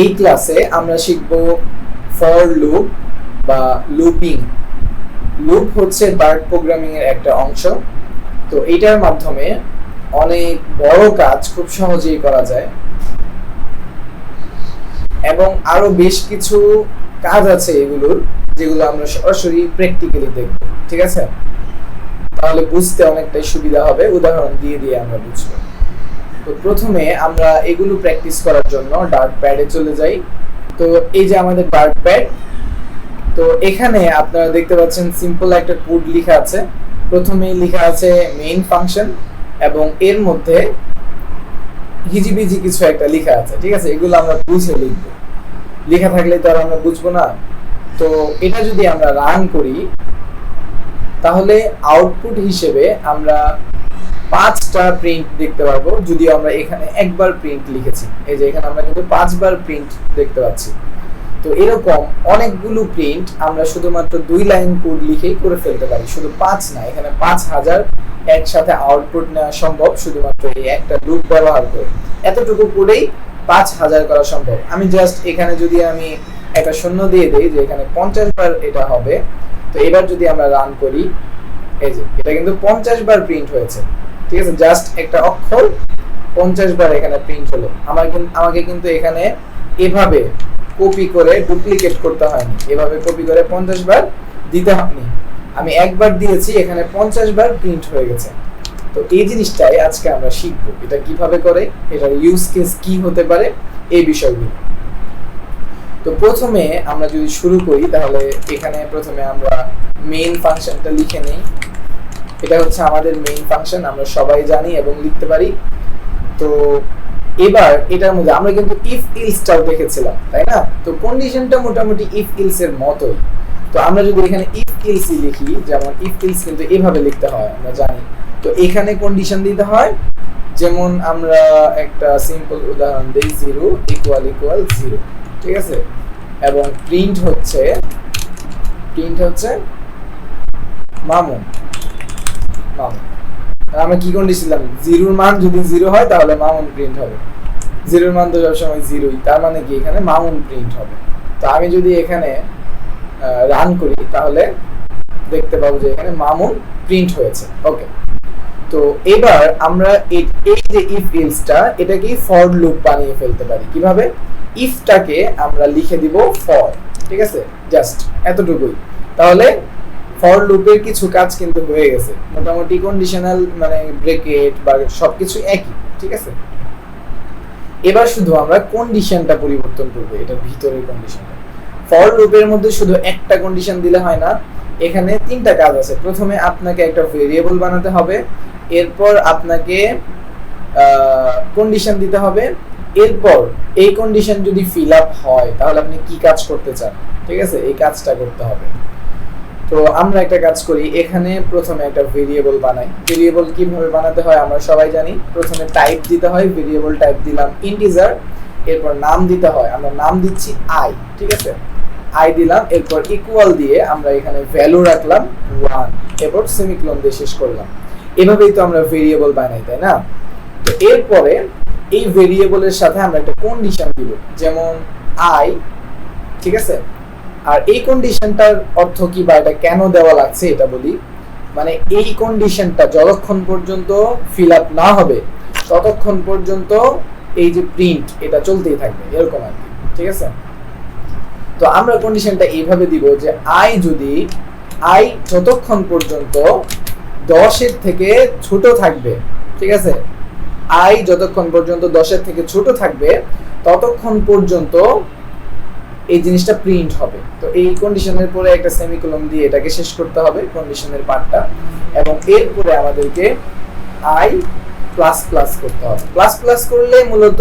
এই ক্লাসে আমরা শিখব ফর লুপ বা লুপিং লুপ হচ্ছে বার্ড প্রোগ্রামিং এর একটা অংশ। তো এইটার মাধ্যমে অনেক বড় কাজ খুব সহজেই করা যায়। এবং আরও বেশ কিছু কাজ আছে এগুলোর, যেগুলো আমরা সরাসরি প্র্যাকটিক্যালি দেখব। ঠিক আছে? তাহলে বুঝতে অনেকটাই সুবিধা হবে। উদাহরণ দিয়ে দিয়ে আমরা বুঝব। তো প্রথমে আমরা এগুলো প্র্যাকটিস করার জন্য ডার্ট প্যাডে চলে যাই। তো এই যে আমাদের ডার্ট প্যাড তো এখানে আপনারা দেখতে পাচ্ছেন সিম্পল একটা কোড লেখা আছে। প্রথমেই লেখা আছে মেইন ফাংশন এবং এর মধ্যে হিজিবিজি কিছু একটা লেখা আছে, ঠিক আছে? এগুলো আমরা বুঝে লিখব। লেখা থাকলে তো আর আমরা বুঝব না। তো এটা যদি আমরা রান করি, তাহলে আউটপুট হিসেবে আমরা পাঁচটা প্রিন্ট দেখতে পারব যদি আমরা এখানে একবার প্রিন্ট লিখেছি। এই যে এখানে আমরা কিন্তু পাঁচবার প্রিন্ট দেখতে পাচ্ছি। তো এরকম অনেকগুলো প্রিন্ট আমরা শুধুমাত্র দুই লাইন কোড লিখেই করে ফেলতে পারি। শুধু পাঁচ না, এখানে পাঁচ হাজার একসাথে আউটপুট নেওয়া সম্ভব, শুধুমাত্র এই একটা লুপ ব্যবহার করে। এতটুকু কোডেই পাঁচ হাজার করা সম্ভব। আমি জাস্ট এখানে যদি আমি একটা শূন্য দিয়ে দিই যে এখানে পঞ্চাশ বার এটা হবে, তো এবার যদি আমরা রান করি, এই যে, এটা কিন্তু পঞ্চাশ বার প্রিন্ট হয়েছে। ঠিক আছে জাস্ট একটা অক্ষর, পঞ্চাশ বার এখানে প্রিন্ট হলো। আমার আমাকে কিন্তু এখানে এভাবে কপি করে ডুপ্লিকেট করতে হয়নি। এভাবে কপি করে পঞ্চাশ বার দিতে হয়নি। আমি একবার দিয়েছি, এখানে পঞ্চাশ বার প্রিন্ট হয়ে গেছে। তো এই জিনিসটাই আজকে আমরা শিখব। এটা কীভাবে করে, এটার ইউজ কেস কি হতে পারে, এই বিষয়গুলো। তো প্রথমে আমরা যদি শুরু করি, তাহলে এখানে প্রথমে আমরা মেইন ফাংশনটা লিখে নেই। এটা হচ্ছে আমাদের মেইন ফাংশন আমরা সবাই জানি এবং লিখতে পারি। তো এবার এটার মধ্যে আমরা কিন্তু ইফ ইলসটাও দেখেছিলাম, তাই না? তো কন্ডিশনটা মোটামুটি ইফ ইলস এর মতোই। তো আমরা যদি এখানে ইফ ইলসই লিখি, যেমন ইফ ইলস কিন্তু এভাবে লিখতে হয়, আমরা জানি। তো এখানে কন্ডিশন দিতে হয়, যেমন আমরা একটা সিম্পল উদাহরণ দিই জিরো ইকুয়াল ইকুয়াল জিরো ঠিক আছে? এবং প্রিন্ট হচ্ছে প্রিন্ট হচ্ছে মামুন। মামুন আমরা কি কন্ডিশন জিরোর মান যদি জিরো হয়, তাহলে মামুন প্রিন্ট হবে। জিরোর মান তো সবসময় জিরোই। তার মানে কি? এখানে মামুন প্রিন্ট হবে। তো আমি যদি এখানে রান করি, তাহলে দেখতে পাবো যে এখানে মামুন প্রিন্ট হয়েছে। ওকে তো এবার আমরা এই যে ইফ ইলসটা এটাকে ফর লুপ বানিয়ে ফেলতে পারি। কীভাবে? ইফটাকে আমরা লিখে দিব ফর ঠিক আছে? জাস্ট এতটুকুই। তাহলে ফর লুপের কিছু কাজ কিন্তু হয়ে গেছে। মোটামুটি কন্ডিশনাল মানে ব্রেকেট বা সবকিছু একই, ঠিক আছে? এবার শুধু আমরা কন্ডিশনটা পরিবর্তন করব, এটা ভিতরের কন্ডিশনটা ফর লুপের মধ্যে শুধু একটা কন্ডিশন দিলে হয় না, এখানে তিনটা কাজ আছে। প্রথমে আপনাকে একটা ভেরিয়েবল বানাতে হবে, এরপর আপনাকে কন্ডিশন দিতে হবে, এরপর এই কন্ডিশন যদি ফিল আপ হয়, তাহলে আপনি কি কাজ করতে চান? ঠিক আছে? এই কাজটা করতে হবে। তো আমরা একটা কাজ করি, এখানে প্রথমে একটা ভেরিয়েবল বানাই। ভেরিয়েবল কীভাবে বানাতে হয় আমরা সবাই জানি। প্রথমে টাইপ দিতে হয় ভেরিয়েবল টাইপ দিলাম ইন্টিজার এরপর নাম দিতে হয়। আমরা নাম দিচ্ছি আই ঠিক আছে? আই দিলাম, এরপর ইকুয়াল দিয়ে আমরা এখানে ভ্যালু রাখলাম ওয়ান এরপর সেমিক্লোন দিয়ে শেষ করলাম। এভাবেই তো আমরা ভেরিয়েবল বানাই, তাই না? তো এরপরে এই ভেরিয়েবলের সাথে আমরা একটা কন্ডিশন দিব, যেমন আই ঠিক আছে? আর এই কন্ডিশনটার অর্থ কি বা এটা কেন দেওয়া লাগছে এটা বলি। মানে এই কন্ডিশনটা যতক্ষণ পর্যন্ত ফিল আপ না হবে, ততক্ষণ পর্যন্ত এই যে প্রিন্ট এটা চলতেই থাকবে, এরকম আর ঠিক আছে? তো আমরা কন্ডিশনটা এইভাবে দিব যে আই যদি আই যতক্ষণ পর্যন্ত দশের থেকে ছোট থাকবে, ঠিক আছে? আই যতক্ষণ পর্যন্ত দশের থেকে ছোট থাকবে, ততক্ষণ পর্যন্ত এই জিনিসটা প্রিন্ট হবে। তো এই কন্ডিশনের পরে একটা সেমিকোলন দিয়ে এটাকে শেষ করতে হবে কন্ডিশনের পার্টটা এবং এরপরে আমাদেরকে আই প্লাস প্লাস করতে হবে। প্লাস প্লাস করলে মূলত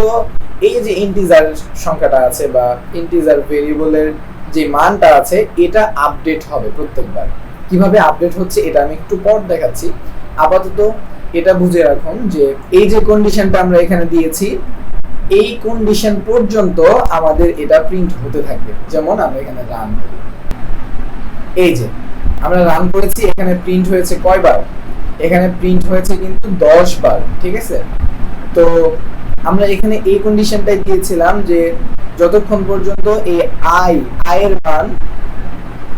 এই যে ইন্টিজার সংখ্যাটা আছে বা ইন্টিজার ভেরিয়েবলের যে মানটা আছে, এটা আপডেট হবে প্রত্যেকবার। কীভাবে আপডেট হচ্ছে এটা আমি একটু পর দেখাচ্ছি। আপাতত এটা বুঝে রাখুন যে এই যে কন্ডিশনটা আমরা এখানে দিয়েছি এই কন্ডিশন পর্যন্ত আমাদের এটা প্রিন্ট হতে থাকবে। যেমন আমরা এখানে রান করি। এই যে, আমরা রান করেছি, এখানে প্রিন্ট হয়েছে কয়বার? এখানে প্রিন্ট হয়েছে কিন্তু দশ বার ঠিক আছে? তো আমরা এখানে এই কন্ডিশনটাই দিয়েছিলাম যে, যতক্ষণ পর্যন্ত এই আই আয়ের মান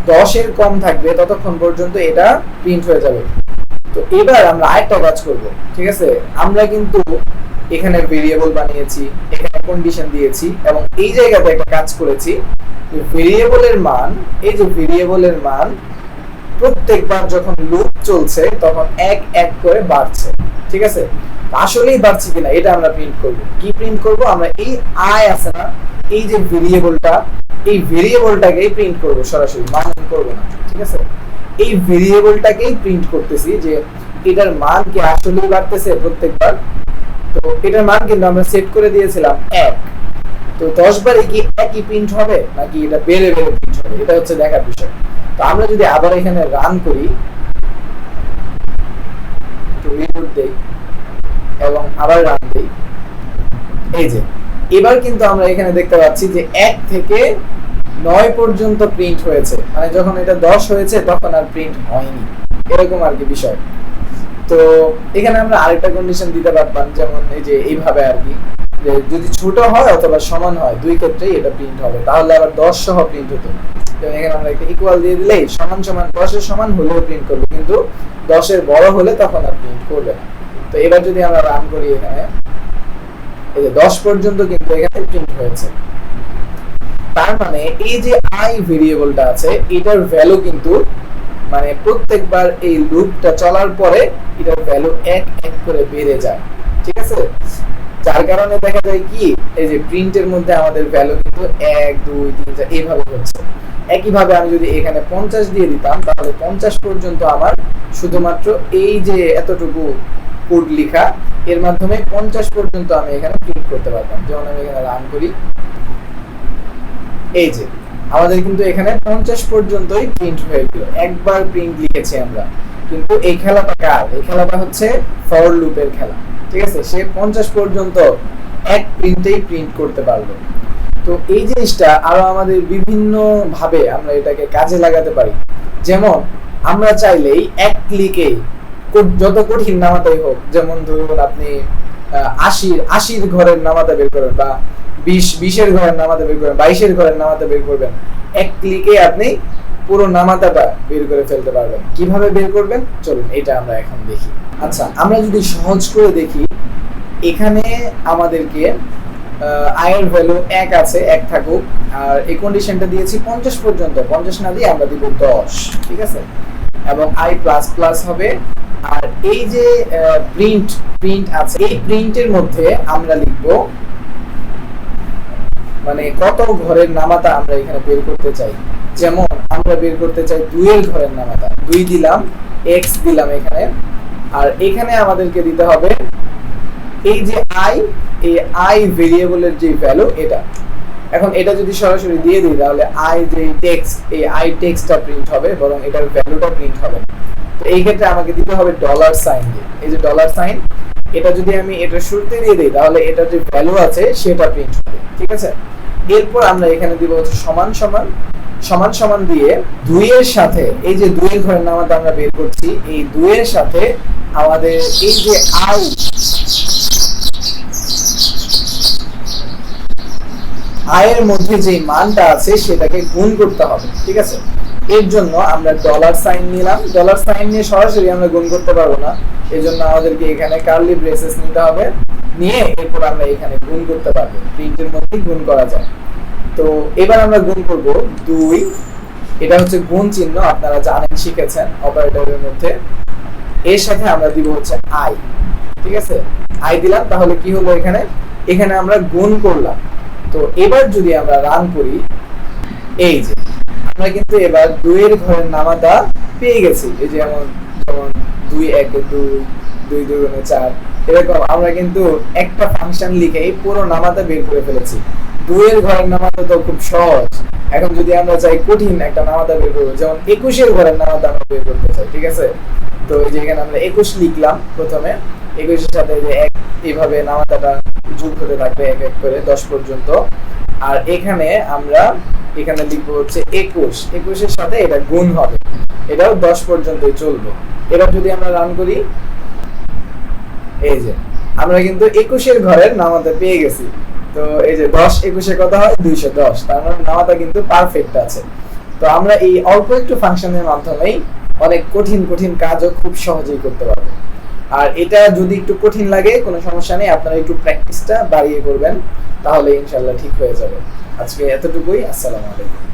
দশের কম থাকবে, ততক্ষণ পর্যন্ত এটা প্রিন্ট হয়ে যাবে। তো এবার আমরা আরেকটা কাজ করব, ঠিক আছে? আমরা কিন্তু এখানে ভেরিয়েবল বানিয়েছি, এখানে কন্ডিশন দিয়েছি এবং এই জায়গাতে একটা কাজ করেছি ভেরিয়েবলের মান, এই যে ভেরিয়েবলের মান প্রত্যেকবার যখন লুপ চলছে তখন এক এক করে বাড়ছে, ঠিক আছে? আসলেই বাড়ছে কিনা এটা আমরা প্রিন্ট করব। কি প্রিন্ট করব? আমরা এই আয় আছে না, এই যে ভেরিয়েবলটা এই ভেরিয়েবলটাকেই প্রিন্ট করব সরাসরি, মান করব না, ঠিক আছে? এই ভেরিয়েবলটাকেই প্রিন্ট করতেছি যে এটার মান কি আসলেই বাড়তেছে প্রত্যেকবার? তো এটার মান কিন্তু আমরা সেট করে দিয়েছিলাম এক। তো দশ বারে কি একই প্রিন্ট হবে, নাকি এটা বেড়ে বেড়ে প্রিন্ট হবে? এটা হচ্ছে দেখার বিষয়। তো আমরা যদি আবার এখানে রান করি, তো দেই এবং আবার রান দেই। এই যে, এবার কিন্তু আমরা এখানে দেখতে পাচ্ছি যে এক থেকে নয় পর্যন্ত প্রিন্ট হয়েছে। মানে যখন এটা দশ হয়েছে, তখন আর প্রিন্ট হয়নি। এরকম আর কি বিষয়। তো এখানে আমরা আরেকটা কন্ডিশন দিতে পারতাম, যেমন এই যে এইভাবে আর কি, যে যদি ছোট হয় অথবা সমান হয়, দুই ক্ষেত্রেই এটা প্রিন্ট হবে। তাহলে আবার দশ সহ প্রিন্ট হতো। যেমন এখানে আমরা একটা ইকুয়াল দিয়ে দিলেই সমান সমান দশের সমান হলেও প্রিন্ট করবে, কিন্তু দশের বড় হলে তখন আর প্রিন্ট করবে না। তো এবার যদি আমরা রান করি এখানে, এই যে দশ পর্যন্ত কিন্তু এখানে প্রিন্ট হয়েছে। তার মানে এই যে আই ভেরিয়েবলটা আছে, এটার ভ্যালু কিন্তু মানে প্রত্যেকবার এই লুপটা চলার পরে এটার ভ্যালু এক এক করে বেড়ে যায়। ঠিক আছে? যার কারণে দেখা যায় কি, এই যে প্রিন্টের মধ্যে আমাদের ভ্যালু কিন্তু এক, দুই, তিন, চার, এইভাবে হচ্ছে। একইভাবে আমি যদি এখানে পঞ্চাশ দিয়ে দিতাম, তাহলে পঞ্চাশ পর্যন্ত আমার শুধুমাত্র এই যে এতটুকু কোড লেখা, এর মাধ্যমে পঞ্চাশ পর্যন্ত আমি এখানে প্রিন্ট করতে পারতাম। যেমন আমি এখানে রান করি। এই যে আমাদের কিন্তু এখানে পঞ্চাশ পর্যন্তই প্রিন্ট হয়ে একবার প্রিন্ট লিখেছি আমরা। কিন্তু এই খেলাটা কার? এই খেলাটা হচ্ছে ফর লুপের খেলা। ঠিক আছে? সে পঞ্চাশ পর্যন্ত এক প্রিন্টেই প্রিন্ট করতে পারল। তো এই জিনিসটা আরও আমাদের বিভিন্ন ভাবে আমরা এটাকে কাজে লাগাতে পারি। যেমন, আমরা চাইলেই এক ক্লিকে যত কঠিন নামাতাই হোক, যেমন ধরুন আপনি আশির আশির ঘরের নামাতা বের করবেন বা বিশ, বিশের ঘরের নামাতা বের করবেন, বাইশের ঘরের নামাতা বের করবেন। এক ক্লিকে আপনি পুরো নামাতাটা বের করে ফেলতে পারবেন। কীভাবে বের করবেন? চলুন, এটা আমরা এখন দেখি। আচ্ছা আমরা যদি সহজ করে দেখি, এখানে আমাদেরকে আয়ের ভ্যালু এক আছে, এক থাকুক, আর এই কন্ডিশনটা দিয়েছি পঞ্চাশ পর্যন্ত। পঞ্চাশ না দিয়ে আমরা দিব দশ, ঠিক আছে? এবং আই প্লাস প্লাস হবে। আর এই যে প্রিন্ট প্রিন্ট আছে, এই প্রিন্টের মধ্যে আমরা লিখব মানে কত ঘরের নামাতা আমরা এখানে বের করতে চাই? যেমন, আমরা বের করতে চাই দুইয়ের ঘরের নামাতা। দুই দিলাম এক্স দিলাম এখানে। আর এখানে আমাদেরকে দিতে হবে এই যে আই এই আই ভেরিয়েবলের যে ভ্যালু এটা। এখন এটা যদি সরাসরি দিয়ে দিই, তাহলে আই যে টেক্সট এই আই টেক্সটটা প্রিন্ট হবে, বরং এটার ভ্যালুটা প্রিন্ট হবে। তো এই ক্ষেত্রে আমাকে দিতে হবে ডলার সাইন দিয়ে। এই যে ডলার সাইন এটা যদি আমি এটা শুরুতে দিয়ে দিই, তাহলে এটা যে ভ্যালু আছে, সেটা প্রিন্ট হবে। ঠিক আছে? এরপর আমরা এখানে দিব হচ্ছে সমান সমান। সমান সমান দিয়ে দুইয়ের সাথে, এই যে দুইয়ের ঘরের নামাতে আমরা বের করছি, এই দুইয়ের সাথে আমাদের এই যে আই আয়ের মধ্যে যে মানটা আছে সেটাকে গুণ করতে হবে, ঠিক আছে? এর জন্য আমরা ডলার সাইন নিলাম। ডলার সাইন নিয়ে সরাসরি আমরা গুণ করতে পারব না। এই জন্য আমাদেরকে এখানে কার্লি ব্রেসেস নিতে হবে। নিয়ে এরপর আমরা এখানে গুণ করতে পারব। প্রিন্টের মধ্যে গুণ করা যায়। তো এবার আমরা গুণ করব দুই। এটা হচ্ছে গুণ চিহ্ন, আপনারা জানেন, শিখেছেন অপারেটরের মধ্যে। এর সাথে আমরা দিব হচ্ছে আই ঠিক আছে? আই দিলাম, তাহলে কি হলো এখানে? এখানে আমরা গুণ করলাম। তো এবার যদি আমরা রান করি, এই যে, আমরা কিন্তু এবার দুইয়ের ঘরের নামাটা পেয়ে গেছি। এই যেমন যেমন দুই এক দুই দুই দুই চার এরকম আমরা কিন্তু একটা ফাংশন লিখেই পুরো নামাটা বের করে ফেলেছি। দুইয়ের ঘরের নামাটা তো খুব সহজ। এখন যদি আমরা চাই কঠিন একটা নামাতা বের করব, যেমন একুশের ঘরের নামাতা আমরা বের করতে চাই, ঠিক আছে? তো এই যে এখানে আমরা একুশ লিখলাম প্রথমে, একুশের সাথে যে এক, এইভাবে নামাতাটা যোগ হতে থাকবে এক এক করে দশ পর্যন্ত। আর এখানে আমরা এখানে লিখব হচ্ছে একুশ। একুশের সাথে এটা গুণ হবে। এটাও দশ পর্যন্তই চলবে। এবার যদি আমরা রান করি এই যে, আমরা কিন্তু একুশের ঘরের নামাতে পেয়ে গেছি। তো এই যে দশ একুশে কত হয়, দুইশো দশ। তার মানে নামাটা কিন্তু পারফেক্ট আছে। তো আমরা এই অল্প একটু ফাংশনের মাধ্যমেই অনেক কঠিন কঠিন কাজও খুব সহজেই করতে পারব। আর এটা যদি একটু কঠিন লাগে, কোনো সমস্যা নেই, আপনারা একটু প্র্যাকটিসটা বাড়িয়ে করবেন, তাহলে ইনশাল্লাহ ঠিক হয়ে যাবে। আজকে এতটুকুই, আসসালামু আলাইকুম।